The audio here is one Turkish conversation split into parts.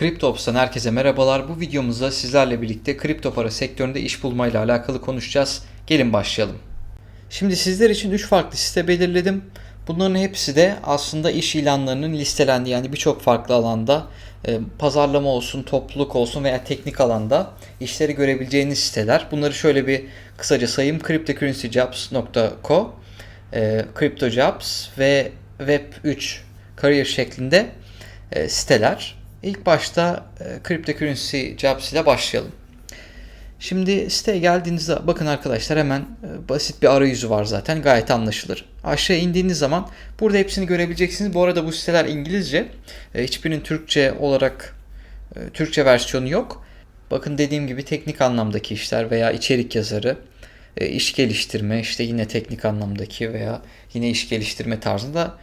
CryptoOps'tan herkese merhabalar. Bu videomuzda sizlerle birlikte kripto para sektöründe iş bulmayla alakalı konuşacağız. Gelin başlayalım. Şimdi sizler için 3 farklı site belirledim. Bunların hepsi de aslında iş ilanlarının listelendiği yani birçok farklı alanda e, pazarlama olsun, topluluk olsun veya teknik alanda işleri görebileceğiniz siteler. Bunları şöyle bir kısaca sayayım. cryptocurrencyjobs.co, e, CryptoJobs ve Web3 Career şeklinde e, siteler. İlk başta e, Cryptocurrency Jobs ile başlayalım. Şimdi siteye geldiğinizde bakın arkadaşlar hemen e, basit bir arayüzü var zaten gayet anlaşılır. Aşağı indiğiniz zaman burada hepsini görebileceksiniz. Bu arada bu siteler İngilizce. E, hiçbirinin Türkçe olarak e, Türkçe versiyonu yok. Bakın dediğim gibi teknik anlamdaki işler veya içerik yazarı, iş geliştirme, işte yine teknik anlamdaki veya yine iş geliştirme tarzında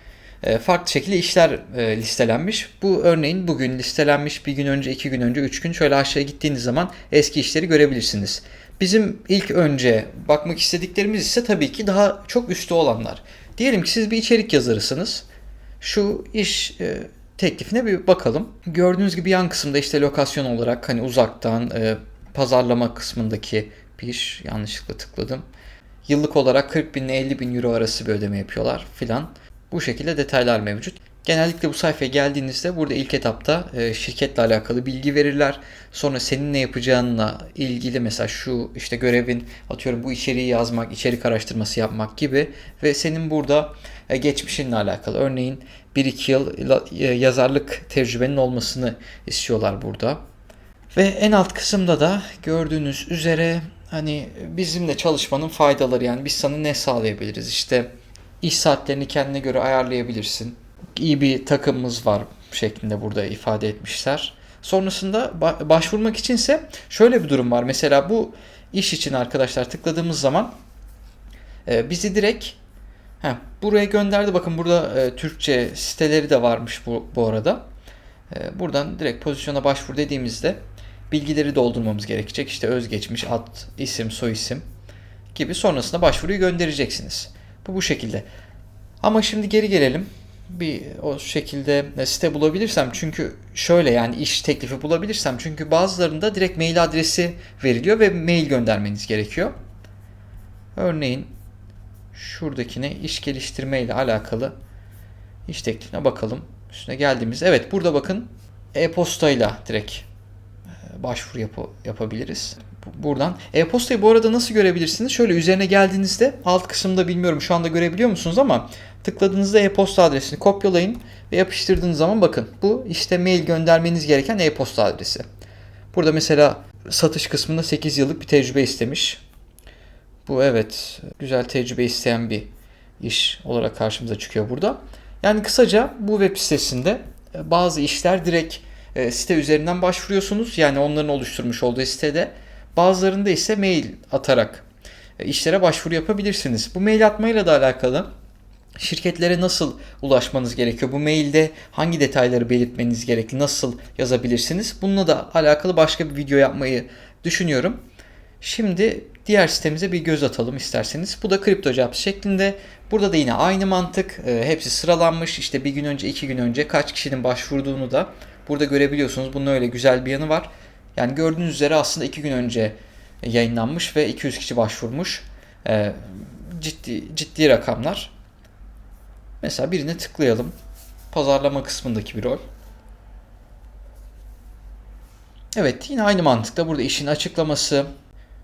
farklı şekilde işler e, listelenmiş. Bu örneğin bugün listelenmiş bir gün önce, iki gün önce, üç gün şöyle aşağıya gittiğiniz zaman eski işleri görebilirsiniz. Bizim ilk önce bakmak istediklerimiz ise tabii ki daha çok üstü olanlar. Diyelim ki siz bir içerik yazarısınız. Şu iş e, teklifine bir bakalım. Gördüğünüz gibi yan kısımda işte lokasyon olarak hani uzaktan pazarlama kısmındaki bir iş yanlışlıkla tıkladım. Yıllık olarak 40 bin ile 50 bin euro arası bir ödeme yapıyorlar filan. Bu şekilde detaylar mevcut. Genellikle bu sayfaya geldiğinizde burada ilk etapta e, şirketle alakalı bilgi verirler. Sonra senin ne yapacağınla ilgili mesela şu işte görevin atıyorum bu içeriği yazmak, içerik araştırması yapmak gibi ve senin burada e, geçmişinle alakalı örneğin 1-2 yıl e, yazarlık tecrübenin olmasını istiyorlar burada. Ve en alt kısımda da gördüğünüz üzere hani bizimle çalışmanın faydaları yani biz sana ne sağlayabiliriz işte iş saatlerini kendine göre ayarlayabilirsin. İyi bir takımımız var şeklinde burada ifade etmişler. Sonrasında başvurmak içinse şöyle bir durum var. Mesela bu iş için arkadaşlar tıkladığımız zaman e, bizi direkt heh, buraya gönderdi. Bakın burada e, Türkçe siteleri de varmış bu, bu arada. E, buradan direkt pozisyona başvur dediğimizde bilgileri doldurmamız gerekecek. İşte özgeçmiş, ad, isim, soyisim gibi sonrasında başvuruyu göndereceksiniz. Bu bu şekilde. Ama şimdi geri gelelim. Bir o şekilde site bulabilirsem çünkü şöyle yani iş teklifi bulabilirsem çünkü bazılarında direkt mail adresi veriliyor ve mail göndermeniz gerekiyor. Örneğin şuradakine iş geliştirme ile alakalı iş teklifine bakalım. Üstüne geldiğimiz evet burada bakın e-postayla direkt e, başvuru yapı, yapabiliriz buradan. E-postayı bu arada nasıl görebilirsiniz? Şöyle üzerine geldiğinizde alt kısımda bilmiyorum şu anda görebiliyor musunuz ama tıkladığınızda e-posta adresini kopyalayın ve yapıştırdığınız zaman bakın bu işte mail göndermeniz gereken e-posta adresi. Burada mesela satış kısmında 8 yıllık bir tecrübe istemiş. Bu evet güzel tecrübe isteyen bir iş olarak karşımıza çıkıyor burada. Yani kısaca bu web sitesinde bazı işler direkt e, site üzerinden başvuruyorsunuz. Yani onların oluşturmuş olduğu sitede Bazılarında ise mail atarak e, işlere başvuru yapabilirsiniz. Bu mail atmayla da alakalı şirketlere nasıl ulaşmanız gerekiyor? Bu mailde hangi detayları belirtmeniz gerekli? Nasıl yazabilirsiniz? Bununla da alakalı başka bir video yapmayı düşünüyorum. Şimdi diğer sitemize bir göz atalım isterseniz. Bu da CryptoJobs şeklinde. Burada da yine aynı mantık. E, hepsi sıralanmış. İşte bir gün önce, iki gün önce kaç kişinin başvurduğunu da burada görebiliyorsunuz. Bunun öyle güzel bir yanı var. Yani gördüğünüz üzere aslında iki gün önce yayınlanmış ve 200 kişi başvurmuş. Ee, ciddi ciddi rakamlar. Mesela birine tıklayalım. Pazarlama kısmındaki bir rol. Evet yine aynı mantıkta burada işin açıklaması,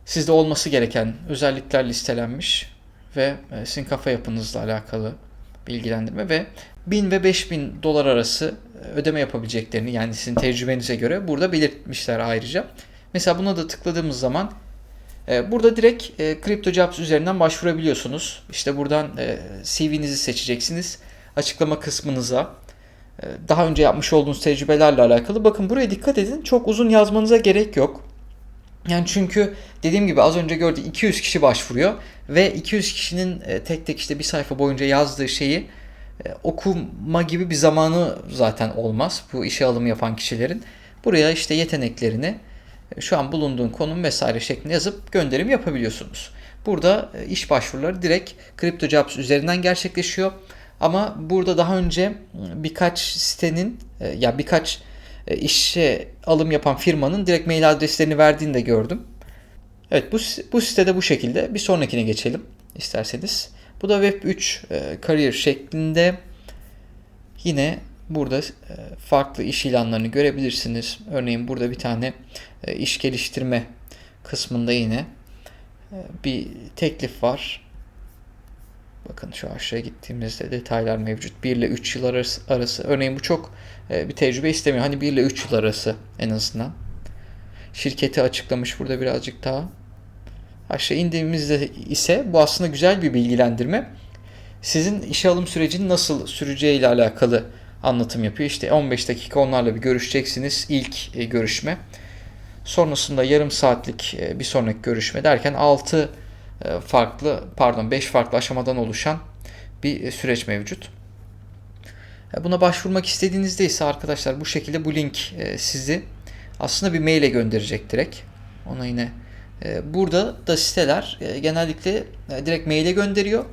sizde olması gereken özellikler listelenmiş ve e, sizin kafa yapınızla alakalı bilgilendirme ve 1000 ve 5000 dolar arası ödeme yapabileceklerini yani sizin tecrübenize göre burada belirtmişler ayrıca. Mesela buna da tıkladığımız zaman e, burada direkt e, CryptoJobs üzerinden başvurabiliyorsunuz. İşte buradan e, CV'nizi seçeceksiniz. Açıklama kısmınıza e, daha önce yapmış olduğunuz tecrübelerle alakalı. Bakın buraya dikkat edin. Çok uzun yazmanıza gerek yok. Yani çünkü dediğim gibi az önce gördük 200 kişi başvuruyor ve 200 kişinin e, tek tek işte bir sayfa boyunca yazdığı şeyi okuma gibi bir zamanı zaten olmaz bu işe alım yapan kişilerin. Buraya işte yeteneklerini e, şu an bulunduğun konum vesaire şeklinde yazıp gönderim yapabiliyorsunuz. Burada e, iş başvuruları direkt CryptoJobs üzerinden gerçekleşiyor. Ama burada daha önce birkaç sitenin ya birkaç e, işe alım yapan firmanın direkt mail adreslerini verdiğini de gördüm. Evet bu, bu sitede bu şekilde. Bir sonrakine geçelim isterseniz. Bu da Web 3 e, kariyer şeklinde. Yine burada e, farklı iş ilanlarını görebilirsiniz. Örneğin burada bir tane e, iş geliştirme kısmında yine e, bir teklif var. Bakın şu aşağıya gittiğimizde detaylar mevcut. 1 ile 3 yıl arası, arası. Örneğin bu çok e, bir tecrübe istemiyor. Hani 1 ile 3 yıl arası en azından. Şirketi açıklamış burada birazcık daha. Aşağı indiğimizde ise bu aslında güzel bir bilgilendirme. Sizin işe alım sürecinin nasıl süreceği ile alakalı anlatım yapıyor. İşte 15 dakika onlarla bir görüşeceksiniz. İlk e, görüşme. Sonrasında yarım saatlik e, bir sonraki görüşme derken 6 e, farklı pardon 5 farklı aşamadan oluşan bir süreç mevcut. Buna başvurmak istediğinizde ise arkadaşlar bu şekilde bu link sizi aslında bir maile gönderecek direkt. Ona yine burada da siteler genellikle direkt maile gönderiyor.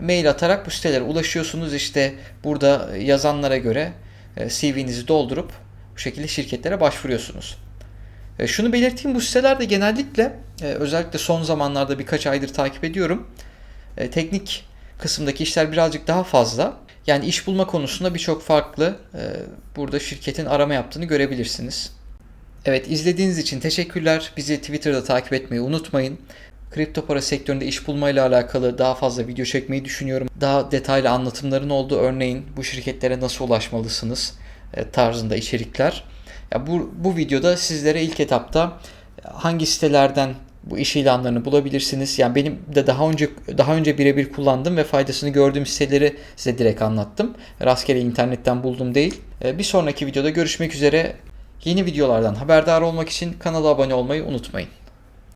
Mail atarak bu sitelere ulaşıyorsunuz. İşte burada yazanlara göre CV'nizi doldurup bu şekilde şirketlere başvuruyorsunuz. Şunu belirteyim bu sitelerde genellikle özellikle son zamanlarda birkaç aydır takip ediyorum. Teknik kısımdaki işler birazcık daha fazla. Yani iş bulma konusunda birçok farklı burada şirketin arama yaptığını görebilirsiniz. Evet izlediğiniz için teşekkürler. Bizi Twitter'da takip etmeyi unutmayın. Kripto para sektöründe iş bulmayla alakalı daha fazla video çekmeyi düşünüyorum. Daha detaylı anlatımların olduğu örneğin bu şirketlere nasıl ulaşmalısınız tarzında içerikler. Ya bu, bu videoda sizlere ilk etapta hangi sitelerden bu iş ilanlarını bulabilirsiniz. Yani benim de daha önce daha önce birebir kullandım ve faydasını gördüğüm siteleri size direkt anlattım. Rastgele internetten buldum değil. Bir sonraki videoda görüşmek üzere. Yeni videolardan haberdar olmak için kanala abone olmayı unutmayın.